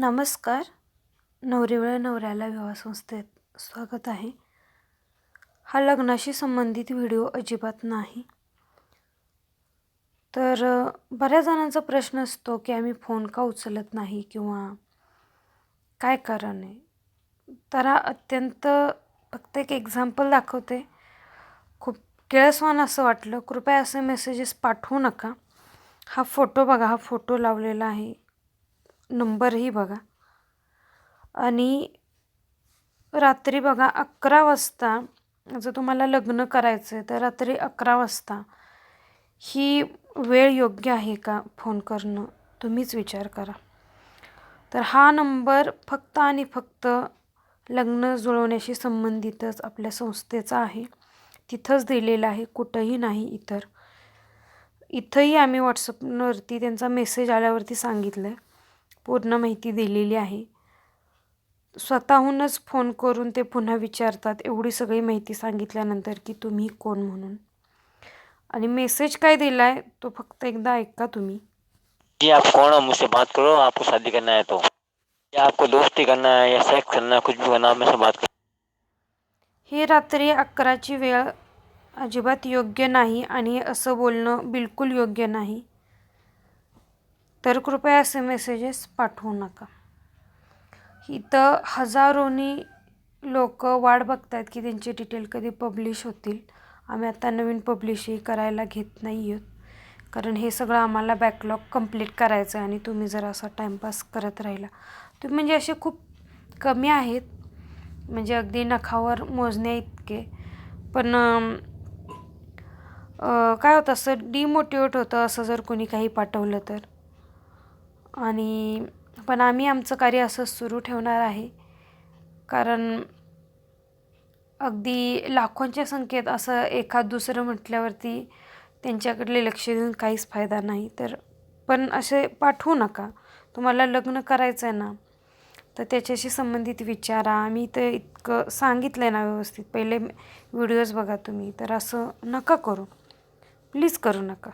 नमस्कार. नवरीवेळ नवऱ्याला विवाह संस्थेत स्वागत आहे. हा लग्नाशी संबंधित व्हिडिओ अजिबात नाही. तर बऱ्याच जणांचा प्रश्न असतो की आम्ही फोन का उचलत नाही किंवा काय कारण? आहे तर हा अत्यंत फक्त एक एक्झाम्पल दाखवते. खूप किळसवान असं वाटलं. कृपया असे मेसेजेस पाठवू नका. हा फोटो बघा. हा फोटो लावलेला आहे. नंबरही बघा. आणि रात्री बघा अकरा वाजता जर तुम्हाला लग्न करायचं आहे तर रात्री अकरा वाजता ही वेळ योग्य आहे का फोन करणं? तुम्हीच विचार करा. तर हा नंबर फक्त आणि फक्त लग्न जुळवण्याशी संबंधितच आपल्या संस्थेचा आहे. तिथंच दिलेला आहे कुठंही नाही इतर. इथंही आम्ही व्हॉट्सअपवरती त्यांचा मेसेज आल्यावरती सांगितलं आहे पूर्ण माहिती दिलेली आहे. स्वतःहूनच फोन करून ते पुन्हा विचारतात एवढी सगळी माहिती सांगितल्यानंतर की तुम्ही कोण म्हणून? आणि मेसेज काय दिला आहे तो फक्त एकदा ऐका तुम्ही. जी आप कौन हो मुझसे बात करो आपको शादी करना है तो. या आपको दोस्ती करना है या सेक्स करना है कुछ भी करना है मेरे से बात करो. ही रात्री अकराची वेळ अजिबात योग्य नाही आणि असं बोलणं बिलकुल योग्य नाही. तर कृपया असे मेसेजेस पाठवू नका. इथं हजारोनी लोक वाट आहेत की त्यांचे डिटेल कधी पब्लिश होतील. आम्ही आता नवीन पब्लिशही करायला घेत नाही आहोत कारण हे सगळं आम्हाला बॅकलॉग कंप्लीट करायचं आहे आणि तुम्ही जर असा टाईमपास करत राहिला. तुम्ही म्हणजे असे खूप कमी आहेत. म्हणजे अगदी नखावर मोजण्या इतके. पण काय होतं असं डिमोटिवेट होतं असं जर कोणी काही पाठवलं तर. आणि पण आम्ही आमचं कार्य असं सुरू ठेवणार आहे. कारण अगदी लाखोंच्या संख्येत असं एखाद दुसरं म्हटल्यावरती त्यांच्याकडले लक्ष देऊन काहीच फायदा नाही. तर पण असे पाठवू नका. तुम्हाला लग्न करायचं आहे ना तर त्याच्याशी संबंधित विचारा. आम्ही तर इतकं सांगितलं आहे ना व्यवस्थित. पहिले व्हिडिओज बघा तुम्ही. तर असं नका करू. प्लीज करू नका.